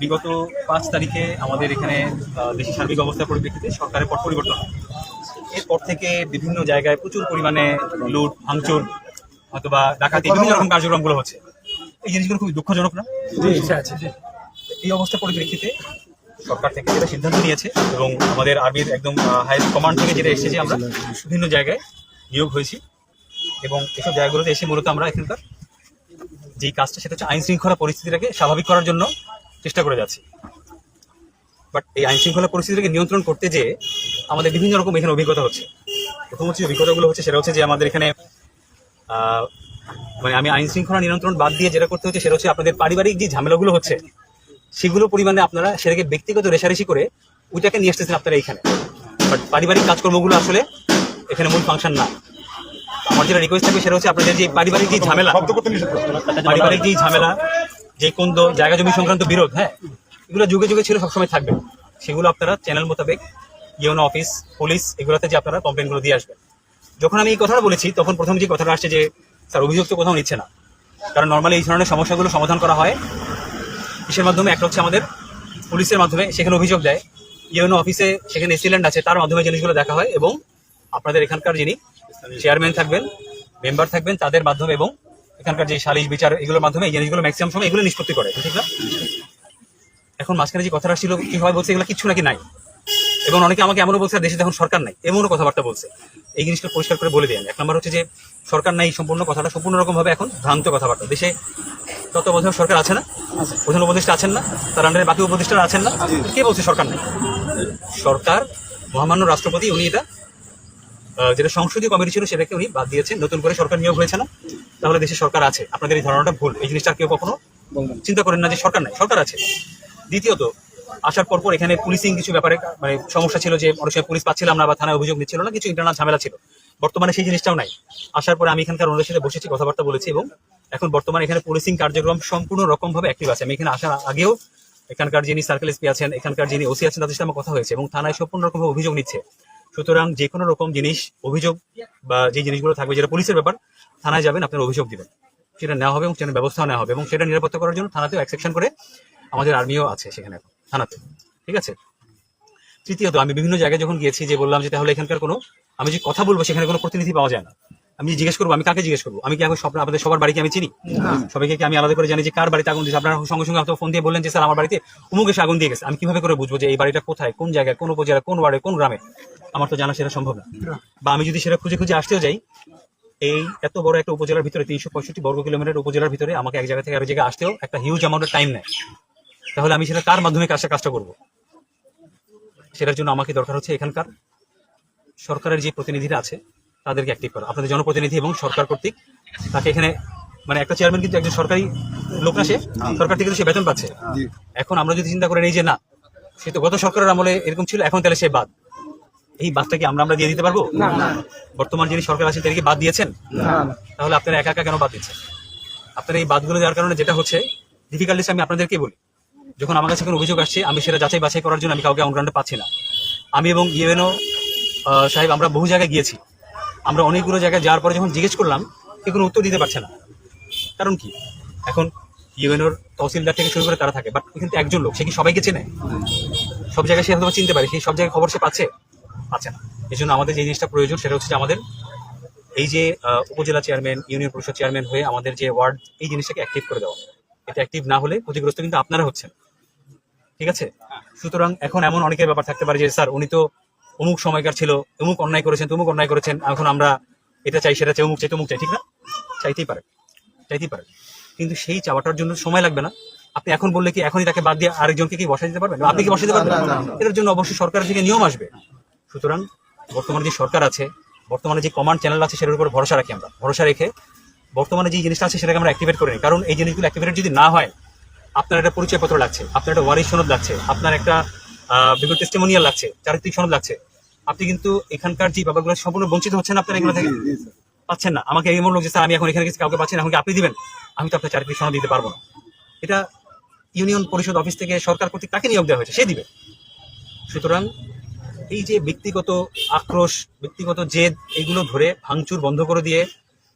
বিগত পাঁচ তারিখে আমাদের এখানে দেশের সার্বিক অবস্থার পরিপ্রেক্ষিতে সরকারের পট পরিবর্তন এরপর থেকে বিভিন্ন জায়গায় প্রচুর পরিমাণে লুট ভাঙচুর অথবা ডাকাতি বিভিন্ন রকম কার্যক্রমগুলো হচ্ছে। এই জিনিসগুলো খুবই দুঃখজনক না? এই অবস্থার পরিপ্রেক্ষিতে সরকার থেকে যেটা সিদ্ধান্ত নিয়েছে এবং আমাদের আর্মির একদম হাই কমান্ড থেকে যেটা এসেছে আমরা বিভিন্ন জায়গায় নিয়োগ হয়েছি এবং এসব জায়গাগুলোতে এসে মূলত আমরা এখানকার যেই কাজটা সেটা হচ্ছে আইন শৃঙ্খলা পরিস্থিতিটাকে স্বাভাবিক করার জন্য চেষ্টা করে যাচ্ছি। বাট এই আইন শৃঙ্খলা পরিস্থিতিটাকে নিয়ন্ত্রণ করতে যে আমাদের বিভিন্ন রকম এখানে অভিজ্ঞতা হচ্ছে। প্রথম হচ্ছে অভিজ্ঞতাগুলো হচ্ছে সেটা হচ্ছে যে আমাদের এখানে মানে আমি আইন শৃঙ্খলা নিয়ন্ত্রণ বাদ দিয়ে যেটা করতে হচ্ছে সেটা হচ্ছে আপনাদের পারিবারিক যে ঝামেলাগুলো হচ্ছে সেগুলো পরিমাণে আপনারা সেটাকে ব্যক্তিগত রেশারেশি করে ওইটাকে নিয়ে আসতেছেন আপনারা এখানে। বাট পারিবারিক কাজকর্মগুলো আসলে এখানে মূল ফাংশন না। আমার যেটা রিকোয়েস্ট থাকবে সেটা হচ্ছে আপনাদের যে পারিবারিক যে ঝামেলা পারিবারিক যে ঝামেলা যে কোন জায়গা জমি সংক্রান্ত বিরোধ হ্যাঁ? এগুলো যুগে যুগে ছিল, সবসময় থাকবে। সেগুলো আপনারা চ্যানেল মোতাবেক ইউনো অফিস পুলিশ এগুলোতে যে আপনারা কমপ্লেনগুলো দিয়ে আসবেন। যখন আমি এই কথাটা বলেছি, তখন প্রথম যে কথাটা আসছে যে, স্যার অভিযোগ তো কোথাও নিচ্ছে না। কারণ নর্মালি এই ধরনের সমস্যাগুলো সমাধান করা হয়। কিসের মাধ্যমে? একটা হচ্ছে আমাদের পুলিশের মাধ্যমে সেখানে অভিযোগ দেয়। ইউনো অফিসে সেখানে এসিলেন্ট আছে, তার মাধ্যমে জিনিসগুলো দেখা হয় এবং আপনাদের এখানকার যিনি চেয়ারম্যান থাকবেন মেম্বার থাকবেন, তাদের মাধ্যমে এবং এখানকার যে সালিশ বিচার এগুলোর মাধ্যমে এই জিনিসগুলো ম্যাক্সিমাম সময় এগুলো নিষ্পত্তি করে ঠিক না? এখন মাঝখানে যে কথাটা ছিল কি হয় বলছে এগুলো কিচ্ছু নাকি নাই? এবং অনেকে আমাকে এমনও বলছে দেশে এখন সরকার নাই এমনও কথাবার্তা বলছে। এই জিনিসটা পরিষ্কার করে বলে দেন এক নম্বর হচ্ছে যে সরকার নাই সম্পূর্ণ কথাটা সম্পূর্ণ রকম ভাবে এখন ভ্রান্ত কথাবার্তা। দেশে তত তত্ত্বাবধায়ক সরকার আছে না? প্রধান উপদেষ্টা আছেন না? তার আন্ডারে বাকি উপদেষ্টারা আছেন না? কে বলছে সরকার নেই? সরকার মহামান্য রাষ্ট্রপতি উনি এটা যেটা সংসদীয় কমিটি ছিল সেটাকে উনি বাদ দিয়েছেন নতুন করে সরকার নিয়োগ হয়েছে না। তাহলে দেশে সরকার আছে। আপনাদের এই ধারণাটা ভুল। এই জিনিসটা কেউ কখনো চিন্তা করেন না যে সরকার নাই সরকার আছে। দ্বিতীয়ত আসার পর পর এখানে পুলিশিং কিছু ব্যাপারে মানে সমস্যা ছিল যে অনেক সময় পুলিশ পাচ্ছিলাম না বা থানায় অভিযোগ নিচ্ছিল না কিছু ইন্টারনাল ঝামেলা ছিল। বর্তমানে সেই জিনিসটাও নাই। আসার পরে আমি এখানকার অন্যদের সাথে বসেছি কথাবার্তা বলেছি এবং এখন বর্তমানে এখানে পুলিশিং কার্যক্রম সম্পূর্ণ রকম ভাবে অ্যাক্টিভ আছে। আমি এখানে আসার আগেও এখানকার যিনি সার্কেল এসপি আছেন এখানকার যিনি ওসি আছেন তাদের সাথে আমার কথা হয়েছে এবং থানায় সম্পূর্ণ রকম অভিযোগ নিচ্ছে। সুতরাং যে কোনো রকম জিনিস, অভিযোগ বা যে জিনিসগুলো থাকবে, যেটা পুলিশের ব্যাপার, থানায় যাবেন, আপনার অভিযোগ দিবেন। সেটা নেওয়া হবে এবং সেটা ব্যবস্থা নেওয়া হবে এবং সেটা নিরাপত্তা করার জন্য থানাতেও এক সেকশন করে আমাদের আর্মিও আছে সেখানে এখন, থানাতে। ঠিক আছে? তৃতীয়ত, আমি বিভিন্ন জায়গায় যখন গিয়েছি, যে বললাম যে তাহলে এখানকার কোনো, আমি যে কথা বলব, সেখানে কোনো প্রতিনিধি পাওয়া যায় না। আমি জিজ্ঞেস করব, আমি কাকে জিজ্ঞেস করব? আমি কি এখন সব আপনাদের সবার বাড়িকে আমি চিনি? সবাইকে কি আমি আলাদা করে জানি যে কার বাড়িতে আগুন দিয়েছে? আপনার সঙ্গে সঙ্গে হয়তো ফোন দিয়ে বললেন যে, স্যার, আমার বাড়িতে অমুক এসে আগুন দিয়ে গেছে। আমি কীভাবে করে বুঝব যে এই বাড়িটা কোথায়, কোন জায়গায়, কোন উপজেলা কোন ওয়ার্ডে, কোন গ্রামে? আমার তো জানা সেটা সম্ভব না। বা আমি যদি সেটা খুঁজে খুঁজে আসতেও যাই এই এত বড় একটা উপজেলার ভিতরে তিনশো পঁয়ষট্টি বর্গ কিলোমিটার উপজেলার ভিতরে আমাকে এক জায়গা থেকে আরেক জায়গায় আসতেও একটা হিউজ অ্যামাউন্টের টাইম নেয়। তাহলে আমি সেটা কার মাধ্যমে কাজটা কাজটা করব? সেটার জন্য আমাকে দরকার হচ্ছে এখানকার সরকারের যে প্রতিনিধিরা আছে তাদেরকে অ্যাক্টিভ করা। আপনাদের জনপ্রতিনিধি এবং সরকার কর্তৃক তাকে এখানে মানে একটা চেয়ারম্যান কিন্তু একজন সরকারি লোক না সে সরকার থেকে সে বেতন পাচ্ছে। এখন আমরা যদি চিন্তা করে নেই যে না সে তো গত সরকারের আমলে এরকম ছিল এখন তাহলে সে বাদ। এই বাদটা কি আমরা আমরা দিয়ে দিতে পারব? বর্তমান যিনি সরকার আছেন তিনি কি বাদ দিয়েছেন তাহলে আপনারা একা একা কেন বাদ দিচ্ছেন? আপনারা এই বাদগুলো দেওয়ার কারণে যেটা হচ্ছে ডিফিকাল্টিস আমি আপনাদেরকে বলি। যখন আমার কাছে কোনো অভিযোগ আসছে আমি সেটা যাচাই বাছাই করার জন্য আমি কাউকে অনগ্রাউন্ডে পাচ্ছি না। আমি এবং ইউএনও সাহেব আমরা বহু জায়গায় গিয়েছি। আমরা অনেকগুলো জায়গায় যাওয়ার পরে যখন জিজ্ঞেস করলাম কেউ কোনো উত্তর দিতে পারছে না। কারণ কি? এখন ইউএনওর তহসিলদার থেকে শুরু করে তারা থাকে? বাট কিন্তু একজন লোক সে কি সবাইকে চেনে? সব জায়গায় সে হয়তো চিনতে পারে। সেই সব জায়গায় খবর সে পাচ্ছে? পাচ্ছে না। এই জন্য আমাদের যে জিনিসটা প্রয়োজন সেটা হচ্ছে আমাদের এই যে উপজেলা চেয়ারম্যান ইউনিয়ন পরিষদ চেয়ারম্যান হয়ে আমাদের যে ওয়ার্ড এই জিনিসটাকে অ্যাক্টিভ করে দেওয়া। এটা অ্যাক্টিভ না হলে ক্ষতিগ্রস্ত কিন্তু আপনারা হচ্ছেন। ঠিক আছে? সুতরাং এখন এমন অনেকের ব্যাপার থাকতে পারে যে স্যার উনি তো অমুক সময়কার ছিল অমুক অন্যায় করেছেন তমুক অন্যায় করেছেন এখন আমরা এটা চাই সেটা চাই অমুক চাই তমুক চাই। ঠিক না? চাইতেই পারে। চাইতেই পারে। কিন্তু সেই চাওয়াটার জন্য সময় লাগবে না। আপনি এখন বললে কি এখনই তাকে বাদ দিয়ে আরেকজনকে কি বসাই দিতে পারবেন? আপনি কি বসাই দিতে পারবেন? এটার জন্য অবশ্যই সরকারের থেকে নিয়ম আসবে। সুতরাং বর্তমানে যে সরকার আছে বর্তমানে যে কমান্ড চ্যানেল আছে সেটার উপর ভরসা রাখি আমরা। ভরসা রেখে বর্তমানে যে জিনিসটা আছে সেটাকে আমরা অ্যাক্টিভেট করে নিই। কারণ এই জিনিসগুলো অ্যাক্টিভেট যদি না হয় আপনার একটা পরিচয়পত্র লাগছে আপনার একটা ওয়ারিশ সনদ লাগছে আপনার একটা বিভিন্ন টেস্টিমোনিয়াল লাগছে চারিত্রিক সনদ লাগছে আপনি কিন্তু এখানকার যে ব্যাপারগুলো সম্পূর্ণ বঞ্চিত হচ্ছেন আপনার এগুলো থেকে? পাচ্ছেন না। আমাকে এমন লোক যে স্যার আমি এখন এখানে কাউকে পাচ্ছি না আমাকে আপনি দিবেন। আমি তো আপনার চারিত্রিক সনদ দিতে পারব না। এটা ইউনিয়ন পরিষদ অফিস থেকে সরকার কর্তৃক তাকে নিয়োগ দেওয়া হয়েছে সে দিবে। সুতরাং এই যে ব্যক্তিগত আক্রোশ, ব্যক্তিগত জেদ, এগুলো ধরে ভাঙচুর বন্ধ করে দিয়ে,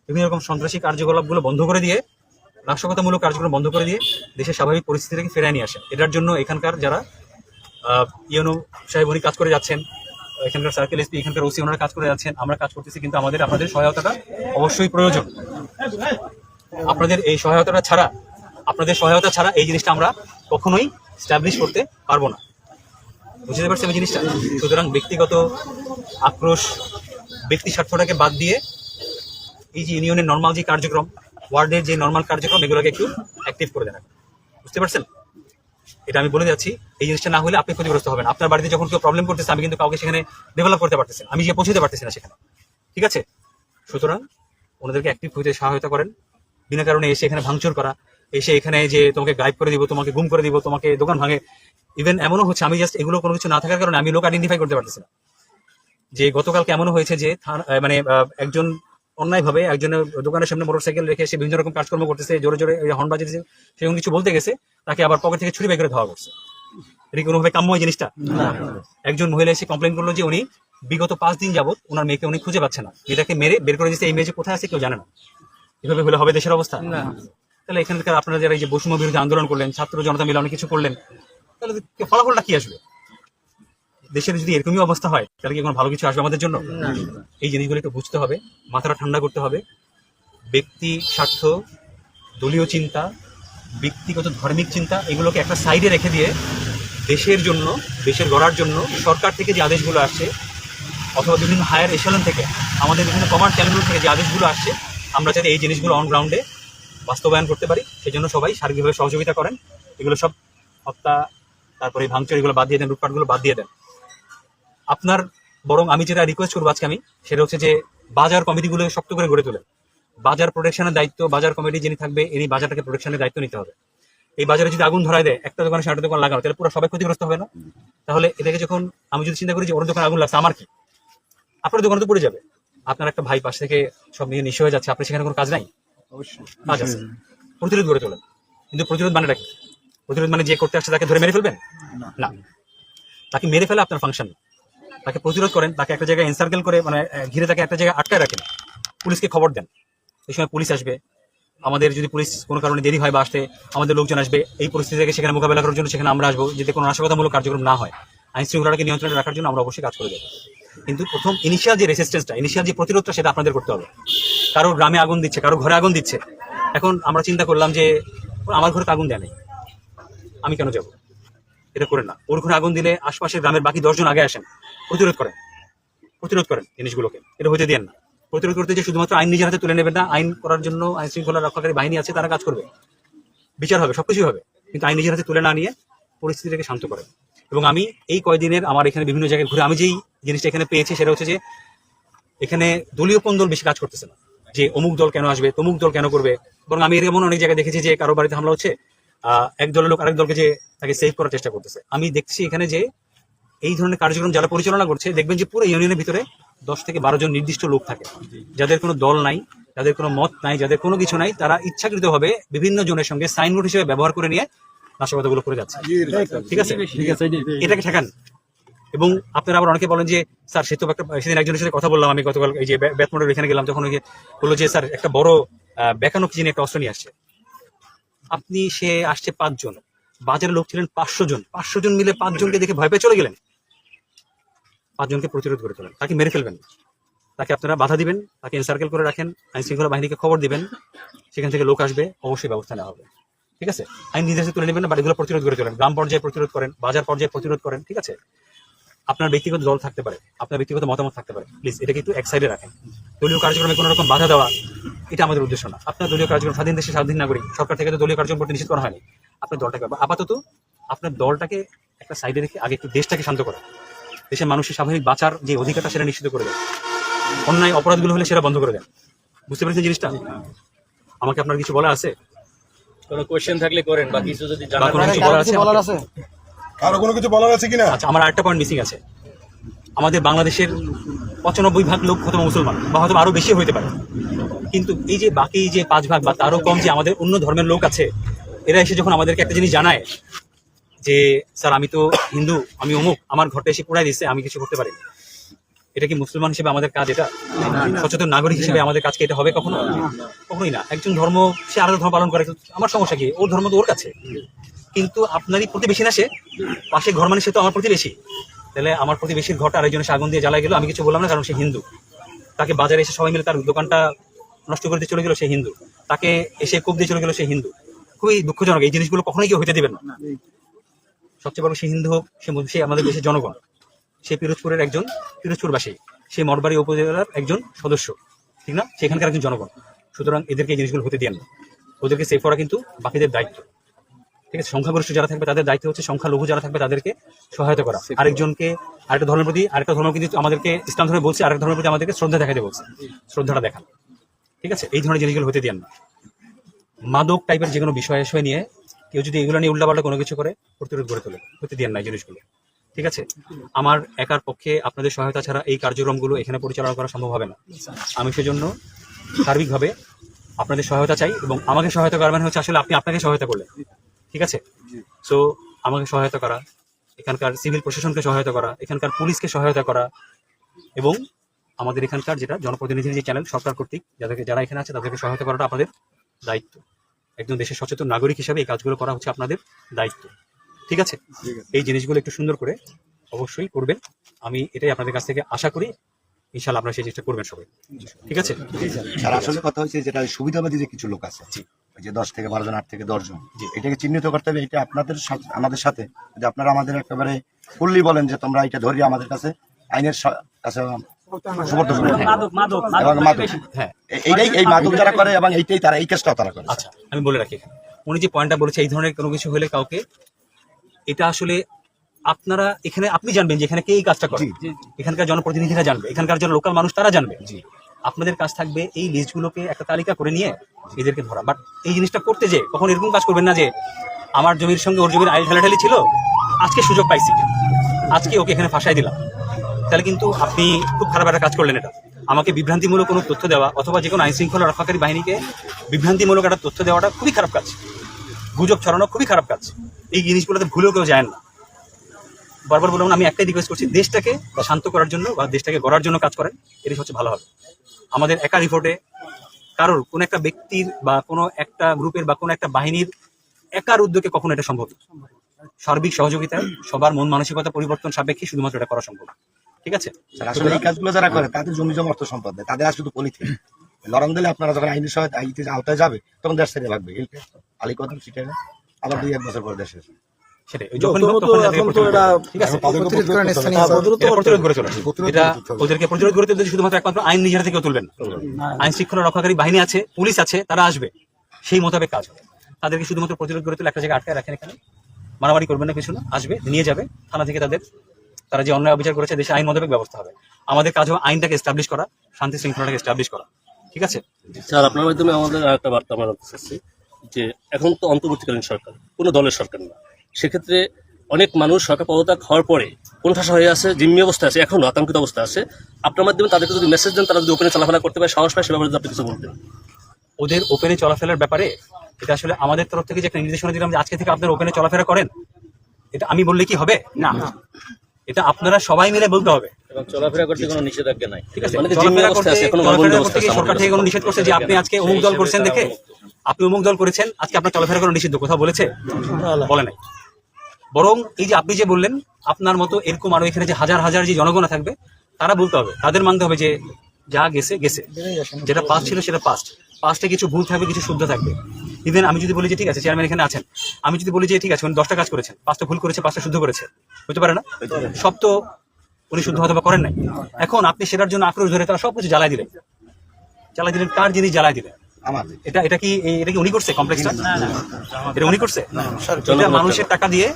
বিভিন্ন রকম সন্ত্রাসী কার্যকলাপগুলো বন্ধ করে দিয়ে, নাশকতামূলক কার্যক্রম বন্ধ করে দিয়ে দেশের স্বাভাবিক পরিস্থিতিকে ফেরায় নিয়ে আসেন। এটার জন্য এখানকার যারা ইউনো সাহেব উনি কাজ করে যাচ্ছেন, এখানকার সার্কেল এসপি, এখানকার ওসি ওনারা কাজ করে যাচ্ছেন, আমরা কাজ করতেছি কিন্তু আমাদের, আপনাদের সহায়তাটা অবশ্যই প্রয়োজন। আপনাদের এই সহায়তাটা ছাড়া, আপনাদের সহায়তা ছাড়া এই জিনিসটা আমরা কখনোই স্ট্যাবলিশ করতে পারব না। বুঝতে পারছি আমি জিনিসটা। সুতরাং ব্যক্তিগত আক্রোশ, ব্যক্তি স্বার্থটাকে বাদ দিয়ে এই যে ইউনিয়নের নর্মাল যে কার্যক্রম, ওয়ার্ডের যে নর্মাল কার্যক্রম, এগুলোকে একটু অ্যাক্টিভ করে দেন বুঝতে পারছেন? এটা আমি বলে যাচ্ছি, এই জিনিসটা না হলে আপনি ক্ষতিগ্রস্ত হবেন আপনার বাড়িতে যখন কেউ প্রবলেম করতেছে, আমি কিন্তু কাউকে সেখানে ডেভেলপ করতে পারতেছি আমি গিয়ে পৌঁছতে পারতেছি না সেখানে। ঠিক আছে? সুতরাং ওনাদেরকে অ্যাক্টিভ হইতে সহায়তা করেন। বিনা কারণে এসে এখানে ভাঙচুর করা, এসে এখানে যে তোমাকে গাইড করে দিব, তোমাকে গুম করে দিব, তোমাকে দোকান ভাঙে ইভেন এমনও হচ্ছে আমি জাস্ট এগুলো কোনো কিছু না থাকার কারণে আমি লোক আইডেন্টিফাই করতে পারতেছি না। যে গতকালকে এমনও হয়েছে যে মানে একজন অন্যায়ভাবে একজনের দোকানের সামনে মোটরসাইকেল রেখে সে বিভিন্ন রকম কাজকর্ম করতেছে জোরে জোরে হর্ন বাজিয়েছে সেরকম কিছু বলতে গেছে তাকে আবার পকেট থেকে ছুরি বের করে ধাওয়া করছে। এটা কোনোভাবে কাম্য এই জিনিসটা? একজন মহিলা এসে কমপ্লেন করল যে উনি বিগত পাঁচ দিন যাবত ওনার মেয়েকে উনি খুঁজে পাচ্ছে না। মেয়েটাকে মেরে বের করে দিচ্ছে এই মেয়ে কোথায় আছে কেউ জানে না। এভাবে হলে হবে দেশের অবস্থা? তাহলে এখানকার আপনারা যারা এই যে বৈষম্য বিরোধী আন্দোলন করলেন ছাত্র জনতা মিলে অনেক কিছু করলেন তাহলে ফলাফলটা কি আসবে? দেশের যদি এরকমই অবস্থা হয় তাহলে কি কোনো ভালো কিছু আসবে আমাদের জন্য? এই জিনিসগুলো একটু বুঝতে হবে মাথাটা ঠান্ডা করতে হবে। ব্যক্তি স্বার্থ দলীয় চিন্তা ব্যক্তিগত ধার্মিক চিন্তা এগুলোকে একটা সাইডে রেখে দিয়ে দেশের জন্য দেশের গড়ার জন্য সরকার থেকে যে আদেশগুলো আসছে অথবা বিভিন্ন হায়ার এশালন থেকে আমাদের বিভিন্ন কমান্ড চ্যানেলগুলো থেকে যে আদেশগুলো আসছে আমরা যাতে এই জিনিসগুলো অন গ্রাউন্ডে বাস্তবায়ন করতে পারি সেই জন্য সবাই সার্বিকভাবে সহযোগিতা করেন। এগুলো সব হত্যা তারপরে এই ভাঙচুর এগুলো বাদ দিয়ে দেন লুটপাটগুলো বাদ দিয়ে দেন। আপনার বরং আমি যেটা রিকোয়েস্ট করব আজকে আমি সেটা হচ্ছে যে বাজার কমিটিগুলো শক্ত করে গড়ে তোলেন। বাজার প্রোটেকশনের দায়িত্ব বাজার কমিটি যিনি থাকবে ইনি বাজারটাকে প্রোটেকশনের দায়িত্ব নিতে হবে। এই বাজারে যদি আগুন ধরায় দেয় একটা দোকানে সাতটা দোকান লাগানো তাহলে পুরো সবাই ক্ষতিগ্রস্ত হবে না? তাহলে এটাকে যখন আমি যদি চিন্তা করি যে ওর দোকানে আগুন লাগছে আমার কি? আপনার দোকানে তো পড়ে যাবে। আপনার একটা ভাই পাশ থেকে সব নিয়ে নিঃস্ব হয়ে যাচ্ছে আপনি সেখানে কোনো কাজ নাই? কাজ আছে। প্রতিরোধ গড়ে তোলেন। কিন্তু প্রতিরোধ মানে কি? প্রতিরোধ মানে যে করতে আসছে তাকে ধরে মেরে ফেলবেন? না। তাকে মেরে ফেলে আপনার ফাংশন তাকে প্রতিরোধ করেন তাকে একটা জায়গায় এনসার্কেল করে মানে ঘিরে তাকে একটা জায়গায় আটকায় রাখেন। পুলিশকে খবর দেন। এই সময় পুলিশ আসবে। আমাদের যদি পুলিশ কোনো কারণে দেরি হয় বা আসতে আমাদের লোকজন আসবে। এই পরিস্থিতি থেকে সেখানে মোকাবেলা করার জন্য সেখানে আমরা আসব যাতে কোনো নাশকতামূলক কার্যক্রম না হয়। আইন শৃঙ্খলাটাকে নিয়ন্ত্রণে রাখার জন্য আমরা অবশ্যই কাজ করে যাব। কিন্তু প্রথম ইনিশিয়াল যে রেসিস্টেন্সটা ইনিশিয়াল যে প্রতিরোধটা সেটা আপনাদের করতে হবে। কারও গ্রামে আগুন দিচ্ছে কারও ঘরে আগুন দিচ্ছে। এখন আমরা চিন্তা করলাম যে আমার ঘরে আগুন দেয় নাই। আমি কেন যাব? এটা করেন না। ওর ঘরে আগুন দিলে আশপাশের গ্রামের বাকি দশজন আগে আসেন। প্রতিরোধ করেন। প্রতিরোধ করেন জিনিসগুলোকে। এটা হতে দেন না। প্রতিরোধ করতে যে শুধুমাত্র আইন নিজের হাতে তুলে নেবেন না, আইন করার জন্য আইন শৃঙ্খলা রক্ষাকারী বাহিনী আছে, তারা কাজ করবে। বিচার হবে, সবকিছুই হবে। কিন্তু আইন নিজের হাতে তুলে না নিয়ে পরিস্থিতিটাকে শান্ত করে এবং আমি এই কয়দিনের আমার এখানে বিভিন্ন জায়গায় ঘুরে আমি যেই জিনিসটা এখানে পেয়েছি, সেটা হচ্ছে যে এখানে দলীয় কোন দল বেশি কাজ করতেছে না। যে অমুক দল কেন আসবে, তমুক দল কেন করবে? বরং আমি এর এমন অনেক জায়গায় দেখেছি যে কারও বাড়িতে হামলা হচ্ছে। এক দলের লোক আরেক দলকে যে তাকে সেভ করার চেষ্টা করতেছে। আমি দেখছি এখানে যে এই ধরনের কার্যক্রম যারা পরিচালনা করছে দেখবেন যে পুরো ইউনিয়নের ভিতরে দশ থেকে বারো জন নির্দিষ্ট লোক থাকে। যাদের কোনো দল নাই যাদের কোনো মত নাই যাদের কোনো কিছু নাই তারা ইচ্ছাকৃত ইচ্ছাকৃতভাবে বিভিন্ন জনের সঙ্গে সাইনবোর্ড হিসেবে ব্যবহার করে নিয়ে নাশকতাগুলো করে যাচ্ছে। ঠিক আছে? ঠিক আছে এটাকে ঠেকান। এবং আপনারা আবার অনেকে বলেন যে স্যার সে তো একটা সেদিন একজনের সাথে কথা বললাম আমি গতকাল এই যে ব্যাটমোডের এখানে গেলাম তখন ওই যে বলল যে স্যার একটা বড় বেকানো কি একটা অস্ত্র নিয়ে আসছে। আপনি সে আসছে পাঁচজন। বাজারে লোক ছিলেন পাঁচশো জন পাঁচশো জন মিলে পাঁচজনকে দেখে ভয় পেয়ে চলে গেলেন। পাঁচজনকে প্রতিরোধ করে তোলেন। তাকে মেরে ফেলবেন। তাকে আপনারা বাধা দিবেন, তাকে এনসার্কেল করে রাখেন আইন শৃঙ্খলা বাহিনীকে খবর দিবেন। সেখান থেকে লোক আসবে, অবশ্যই ব্যবস্থা নেওয়া হবে। ঠিক আছে? আইন নির্দেশে তুলে নেবেন বাড়িগুলো প্রতিরোধ করে তোলেন গ্রাম পর্যায়ে প্রতিরোধ করেন, বাজার পর্যায়ে প্রতিরোধ করেন, ঠিক আছে? আপনার ব্যক্তিগত দল থাকতে পারে আপনার ব্যক্তিগত মতামত থাকতে পারে। প্লিজ এটাকে একটু এক সাইডে রাখেন। দলীয় কার্যক্রমে কোনো রকম বাধা দেওয়া এটা আমাদের উদ্দেশ্য না। আপনার দলীয় কার্যক্রম স্বাধীন দেশে স্বাধীন নাগরিক সরকার থেকে তো দলীয় কার্যক্রম করতে নিষেধ করা হয়নি। আপনার দলটাকে আপাতত আপনার দলটাকে একটা সাইডে রেখে আগে একটু দেশটাকে শান্ত করা। দেশের মানুষের স্বাভাবিক বাঁচার যে অধিকারটা সেটা নিশ্চিত করে দেন। অন্যায় অপরাধগুলো হলে সেটা বন্ধ করে দেন। বুঝতে পেরেছেন জিনিসটা? আমাকে আপনার কিছু বলা আছে? কোনো কোয়েশ্চেন থাকলে করেন বা কিছু যদি জানার আছে? আরও কোনো কিছু বলার আছে কিনা? আচ্ছা আমার আরেকটা পয়েন্ট মিসিং আছে। আমাদের বাংলাদেশের পঁচানব্বই ভাগ লোক হয়তো মুসলমান, বা হয়তো আরও বেশি হইতে পারে। কিন্তু এই যে বাকি যে পাঁচ ভাগ বা তারও কম যে আমাদের অন্য ধর্মের লোক আছে, এরা এসে যখন আমাদেরকে একটা জিনিস জানায় যে, স্যার, আমি তো হিন্দু, আমি অমুক, আমার ঘরটা এসে পুরাই দিচ্ছে আমি কিছু করতে পারি এটা কি মুসলমান হিসেবে আমাদের কাজ এটা? সচেতন নাগরিক হিসেবে আমাদের কাজকে এটা হবে কখনো? কখনোই না। একজন ধর্ম সে আলাদা ধর্ম পালন করে আমার সমস্যা কি? ওর ধর্ম তো ওর কাছে। কিন্তু আপনারই প্রতিবেশী না সে? পাশে ঘর মানে সে তো আমার প্রতিবেশী। তাহলে আমার প্রতিবেশীর ঘরটা আরেকজন এসে আগুন দিয়ে জ্বালাই গেল আমি কিছু বললাম না কারণ সে হিন্দু। তাকে বাজারে এসে সবাই মিলে তার দোকানটা নষ্ট করে দিয়ে চলে গেল সে হিন্দু। তাকে এসে কোপ দিয়ে চলে গেল সে হিন্দু। খুবই দুঃখজনক এই জিনিসগুলো কখনোই কেউ হইতে দিবেন না। সবচেয়ে বড় সে হিন্দু হোক সে আমাদের দেশের জনগণ। সে পিরোজপুরের একজন পিরোজপুরবাসী। সে মঠবাড়ি উপজেলার একজন সদস্য ঠিক না? সেখানকার একজন জনগণ। সুতরাং এদেরকে এই জিনিসগুলো হতে দেন না। ওদেরকে সেফ করা কিন্তু বাকিদের দায়িত্ব। ঠিক আছে? সংখ্যাগরিষ্ঠ যারা থাকবে তাদের দায়িত্ব হচ্ছে সংখ্যালঘু যারা থাকবে তাদেরকে সহায়তা করা। আরেকজনকে আরেকটা ধর্মের প্রতি আরেকটা ধর্ম কিন্তু আমাদেরকে ইসলাম ধর্মে বলছে আরেকটা ধর্মের প্রতি আমাদেরকে শ্রদ্ধা দেখাতে বলছে। শ্রদ্ধাটা দেখান। ঠিক আছে? এই ধরনের জিনিসগুলো হতে দেন না। মাদক টাইপের যে কোনো বিষয় আশয় নিয়ে কেউ যদি এগুলো নিয়ে উল্টাপাল্টা কোনো কিছু করে প্রতিরোধ গড়ে তোলে। হতে দেন না এই জিনিসগুলো। ঠিক আছে? আমার একার পক্ষে আপনাদের সহায়তা ছাড়া এই কার্যক্রমগুলো এখানে পরিচালনা করা সম্ভব হবে না। আমি সেজন্য সার্বিকভাবে আপনাদের সহায়তা চাই এবং আমাকে সহায়তা করার মানে হচ্ছে আসলে আপনি আপনাকে সহায়তা করলেন। ঠিক আছে? সো আমাকে সহায়তা করা এখানকার সিভিল প্রশাসনকে সহায়তা করা এখানকার পুলিশকে সহায়তা করা এবং আমাদের এখানকার যেটা জনপ্রতিনিধির যে চ্যানেল সরকার কর্তৃক যাদেরকে যারা এখানে আছে তাদেরকে সহায়তা করাটা আপনাদের দায়িত্ব। একজন দেশের সচেতন নাগরিক হিসাবে এই কাজগুলো করা হচ্ছে আপনাদের দায়িত্ব। ঠিক আছে? এই জিনিসগুলো একটু সুন্দর করে অবশ্যই করবেন। আমি এটাই আপনাদের কাছ থেকে আশা করি ইনশাল্লাহ আপনারা সেই চেষ্টা করবেন সবাই। ঠিক আছে? স্যার। আসলে কথা হচ্ছে যেটা সুবিধাবাদী যে কিছু লোক আছে যে দশ থেকে বারো জন আট থেকে দশ জন এটাকে চিহ্নিত করতে হবে এটা আপনাদের সাথে- আমাদের সাথে যদি আপনারা আমাদের একেবারে ফুললি বলেন যে তোমরা এটা ধরিয়ে আমাদের কাছে আইনের কাছে হ্যাঁ। এইটাই এই মাদক যারা করে এবং এইটাই তারা এই কেসটাও তারা করে আচ্ছা আমি বলে রাখি এখানে। উনি যে পয়েন্টটা বলেছে এই ধরনের কোনো কিছু হলে কাউকে এটা আসলে আপনারা এখানে আপনি জানবেন যে এখানে কে এই কাজটা করে। এখানকার জনপ্রতিনিধিরা জানবে এখানকার যারা লোকাল মানুষ তারা জানবে। আপনাদের কাজ থাকবে এই লিস্টগুলোকে একটা তালিকা করে নিয়ে এদেরকে ধরা। বাট এই জিনিসটা করতে যে কখন এরকম কাজ করবেন না যে আমার জমির সঙ্গে ওর জমির আইল ঠেলাঠালি ছিল আজকে সুযোগ পাইছি। আজকে ওকে এখানে ফাঁসাই দিলাম। তাহলে কিন্তু আপনি খুব খারাপ একটা কাজ করলেন এটা। আমাকে বিভ্রান্তিমূলক কোনো তথ্য দেওয়া অথবা যে কোনো আইন শৃঙ্খলা রক্ষাকারী বাহিনীকে বিভ্রান্তিমূলক একটা তথ্য দেওয়াটা খুবই খারাপ কাজ। গুজব ছড়ানো খুবই খারাপ কাজ। এই জিনিসগুলোতে ভুলেও কেউ যায় না। বারবার বললাম আমি একটাই রিকোয়েস্ট করছি, দেশটাকে শান্ত করার জন্য বা দেশটাকে গড়ার জন্য কাজ করেন এটি হচ্ছে ভালো হবে। আমাদের একা রিপোর্টে কারোর, কোন একটা ব্যক্তির বা কোনো একটা গ্রুপের বা কোনো একটা বাহিনীর একার উদ্যোগে কখনো এটা সম্ভব সার্বিক সহযোগিতায় সবার মন মানসিকতা পরিবর্তন সাপেক্ষে শুধুমাত্র এটা করা সম্ভব ঠিক আছে? আসলে এই কাজগুলো যারা করে, তাদের জমি জমা অর্থ সম্পদ তাদের শুধু পলিথিন। লরম দিলে আপনারা যখন আইনের সহায়তা আইতে আওতায় যাবে তখন দেশ ছেড়ে লাগবে। আলী কদম সিটে আবার দুই এক বছর পরে দেশে আইন নিজেরা থেকে তুলবেন আইন শৃঙ্খলা রক্ষাকারী বাহিনী আছে পুলিশ আছে তারা আসবে। সেই মোতাবেক কাজ হবে। তাদেরকে শুধুমাত্র প্রতিরোধ করে তুলে একটা জায়গায় আটকায় রাখেন এখানে। মারামারি করবেন না কিছু না আসবে নিয়ে যাবে। থানা থেকে তাদের তারা যে অন্যায় অবিচার করেছে দেশে আইন মোতাবেক ব্যবস্থা হবে। আমাদের কাজ হবে আইনটাকে এস্টাবলিশ করা শান্তি শৃঙ্খলাটাকে এস্টাবলিশ করা। ঠিক আছে? স্যার আপনার মাধ্যমে আমাদের একটা বার্তা আমরা চাচ্ছি যে এখন তো অন্তর্বর্তীকালীন সরকার কোনো দলের সরকার না। সেক্ষেত্রে অনেক মানুষ সরকার পদত্যাগ হওয়ার পরে কোণঠাসা হয়ে আছে জিম্মি অবস্থা আছে এখনও আতঙ্কিত অবস্থা আছে। আপনার মাধ্যমে তাদেরকে যদি মেসেজ দেন তারা যদি ওপেনে চলাফেরা করতে পারে সাহস পায় সে ব্যাপারে যদি আপনি কিছু বলতেন। ওদের ওপেনে চলাফেরার ব্যাপারে এটা আসলে আমাদের তরফ থেকে যে একটা নির্দেশনা দিলাম যে আজকে থেকে আপনারা ওপেনে চলাফেরা করেন এটা আমি বললে কি হবে? না। এটা আপনারা সবাই মিলে বলতে হবে। চলাফেরা করতে কোনো নিষেধাজ্ঞা নাই। ঠিক আছে মানে চলাফেরা করতে- সরকার থেকে কোনো নিষেধ করছে যে আপনি আজকে অমুক দল করছেন দেখে আপনি অমুক দল করেছেন আজকে আপনার চলাফেরা করা নিষিদ্ধ কোথাও বলেছে? বলে নাই। বরং এই যে আপনি যে বললেন আপনার মতো এরকম আরও এখানে যে হাজার হাজার যে জনগণ থাকবে তারা বলতে হবে তাদের মানতে হবে যে যা গেছে গেছে। যেটা পাস্ট ছিল সেটা পাস্ট পাস্টে কিছু ভুল থাকবে কিছু শুদ্ধ থাকবে। ইভেন আমি যদি বলি যে ঠিক আছে চেয়ারম্যান এখানে আছেন। আমি যদি বলি যে ঠিক আছে উনি দশটা কাজ করেছেন পাঁচটা ভুল করেছে পাঁচটা শুদ্ধ করেছে। বুঝতে পারে না? সব তো উনি শুদ্ধ হয়তো বা করেন নাই। এখন আপনি সেটার জন্য আক্রোশ ধরে তারা সবকিছু জ্বালাই দিলেন। জ্বালাই দিলেন কার জিনিস জ্বালাই দিলেন? এটা এটা কি এটা কি উনি করছে কমপ্লেক্সটা এটা উনি করছে? এটা মানুষের টাকা দিয়ে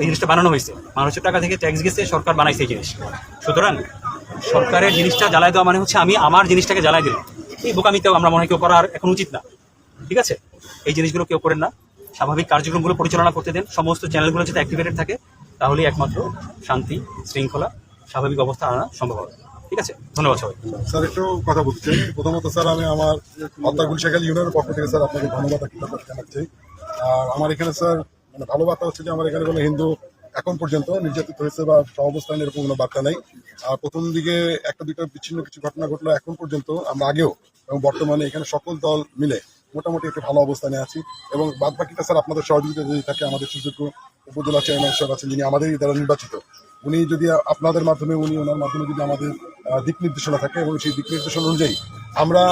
এই জিনিসটা বানানো হয়েছে। মানুষের টাকা থেকে ট্যাক্স গেছে সরকার বানাইছে এই জিনিস। সুতরাং সরকারের জিনিসটা জ্বালাই দেওয়া মানে হচ্ছে আমি আমার জিনিসটাকে জ্বালাই দিলাম। এই বোকামিতেও আমরা মনে হয় কেউ করা আর এখন উচিত না। ঠিক আছে? এই জিনিসগুলো কেউ করেন না। স্বাভাবিক কার্যক্রমগুলো পরিচালনা করতে দেন। সমস্ত চ্যানেলগুলো যদি অ্যাক্টিভেটেড থাকে, তাহলেই একমাত্র শান্তি, শৃঙ্খলা, স্বাভাবিক অবস্থা আনা সম্ভব হবে। ঠিক আছে? ধন্যবাদ স্যার, একটু কথা বলতে চাই। প্রথমত স্যার, আমি আমার স্যার ধন্যবাদ আর আমার এখানে স্যার মানে ভালো বার্তা হচ্ছে যে আমার এখানে কোনো হিন্দু এখন পর্যন্ত নির্যাতিত হয়েছে বা সহাবস্থান এরকম কোনো বার্তা নেই। আর প্রথম দিকে একটা দুটো বিচ্ছিন্ন কিছু ঘটনা ঘটলো, এখন পর্যন্ত আমরা আগেও এবং বর্তমানে এখানে সকল দল মিলে মোটামুটি একটি ভালো অবস্থানে আছি এবং বাদ বাকিটা স্যার আপনাদের সহযোগিতা যদি থাকে, আমাদের সুযোগ্য উপজেলা চেয়ারম্যান সাহেব আছেন, যিনি আমাদেরই দ্বারা নির্বাচিত, উনি যদি আপনাদের মাধ্যমে, উনি ওনার মাধ্যমে যদি আমাদের দিক নির্দেশনা থাকে এবং সেই দিক নির্দেশনা অনুযায়ী আমরা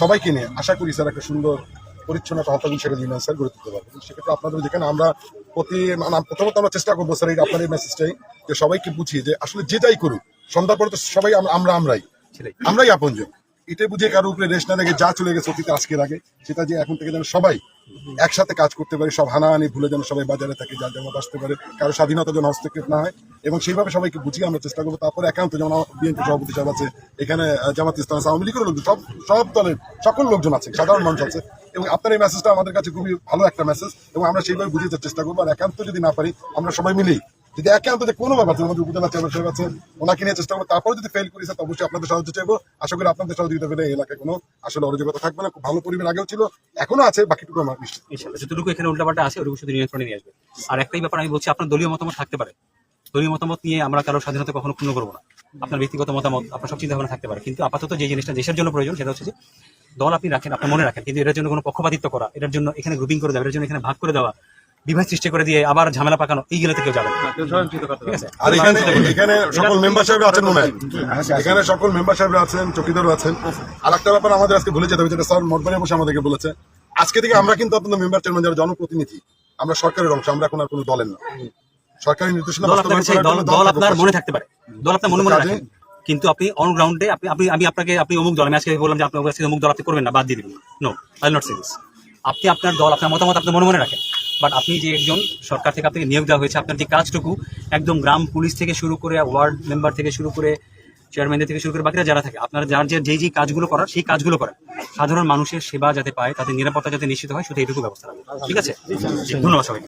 সবাইকে নিয়ে, আশা করি স্যার, একটা সুন্দর পরিচ্ছন্নতা হত্যা সেটা দিন স্যার গুরুত্ব তুলতে পারবেন সেক্ষেত্রে আপনাদের যেখানে আমরা প্রতি মানে প্রথমত আমরা চেষ্টা করব স্যার এই আপনার এই মেসেজটাই যে সবাইকে বুঝি যে আসলে যেটাই করুক সন্ধ্যার পরে তো সবাই আমরা আমরা আমরাই। আমরাই আপনজন। এটাই বুঝে কারও উপরে রেশ না দেখে যা চলে গেছে অতীতে আজকের আগে, সেটা যে এখন থেকে যেন সবাই একসাথে কাজ করতে পারে, সব হানাহানি ভুলে যেন সবাই বাজারে থাকে, যার যেমন আসতে পারে, কারও স্বাধীনতা যেন হস্তক্ষেপ না হয় এবং সেইভাবে সবাইকে বুঝিয়ে আমরা চেষ্টা করব। তারপরে একান্ত যেমন বিএনপি সভাপতি সাহেব আছে, এখানে জামাত ইসলাম আওয়ামী লীগের লোকজন, সব সব দলের, সকল লোকজন আছে, সাধারণ মানুষ আছে এবং আপনার এই মেসেজটা আমাদের কাছে খুবই ভালো একটা মেসেজ এবং আমরা সেইভাবে বুঝিয়ে চেষ্টা করব। আর একান্ত যদি না পারি, আমরা সবাই মিলেই যদি একান্ত যে কোনো ব্যাপার আছে, আমাদের উপজেলা চেয়ারম্যান সাহেব আছে ওনাকে নিয়ে চেষ্টা করব তারপরে যদি ফেল করি, স্যার অবশ্যই আপনাদের সাহায্য চাইব। আশা করি আপনাদের সহযোগিতা পেলে এলাকায় কোনো আসলে অরাজকতা থাকবে না, খুব ভালো পরিবেশ আগেও ছিল এখনও আছে, বাকিটুকু আমার যতটুকু এখানে উল্টাপাল্টা আছে, ওটুকু শুধু নিয়ন্ত্রণে নিয়ে আসবে। আর একটাই ব্যাপার আমি বলছি, আপনার দলীয় মতামত থাকতে পারে। দলীয় মতামত নিয়ে আমরা কারও স্বাধীনতা কখনো ক্ষুণ্ণ করব না। আপনার ব্যক্তিগত মতামত, আপনার সব চিন্তা ভাবনা থাকতে পারে। কিন্তু আপাতত যে জিনিসটা দেশের জন্য প্রয়োজন, সেটা হচ্ছে যে, দল আপনি রাখেন, আপনার মনে রাখেন, কিন্তু এটার জন্য কোনো পক্ষপাতিত্ব করা, এটার জন্য এখানে গ্রুপিং করে দেওয়া, এটার জন্য এখানে ভাগ করে দেওয়া বিভাগ সৃষ্টি করে দিয়ে আবার ঝামেলা পাকানো এইগুলোতে কেউ যাবে না। ঠিক আছে? আর এখানে এখানে সকল মেম্বার সাহেব আছেন মনে এখানে সকল মেম্বার সাহেব আছেন আর একটা ব্যাপার আমাদের আজকে ভুলে যেতে হবে যেটা স্যার বসে আমাদেরকে বলেছে। আজকে থেকে আমরা কিন্তু আপনাদের মেম্বার চেয়ারম্যান যারা জনপ্রতিনিধি আমরা সরকারের অংশ আমরা এখন আর কোনো দলের না। সরকারি নির্দেশনা দল আপনার মনে থাকতে পারে। দল আপনার মনে মনে রাখেন। কিন্তু আপনি অন গ্রাউন্ডে আপনি আমি আপনাকে আপনি অমুক দল আমি আজকে বললাম যে আপনি আজকে অমুক দল আপনি করবেন না বাদ দিয়ে দিবেন no I not say this আপনি আপনার দল আপনার মতামত আপনার মনে মনে রাখেন। বাট আপনি যে একজন সরকার থেকে আপনাকে নিয়োগ দেওয়া হয়েছে আপনার যে কাজটুকু একদম গ্রাম পুলিশ থেকে শুরু করে ওয়ার্ড মেম্বার থেকে শুরু করে চেয়ারম্যানদের থেকে শুরু করে বাকিরা যারা থাকে আপনারা যার যে যেই যেই কাজগুলো করার সেই কাজগুলো করেন। সাধারণ মানুষের সেবা যাতে পায় তাদের নিরাপত্তা যাতে নিশ্চিত হয় শুধু এইটুকু ব্যবস্থা রাখবেন ঠিক আছে? ধন্যবাদ সবাই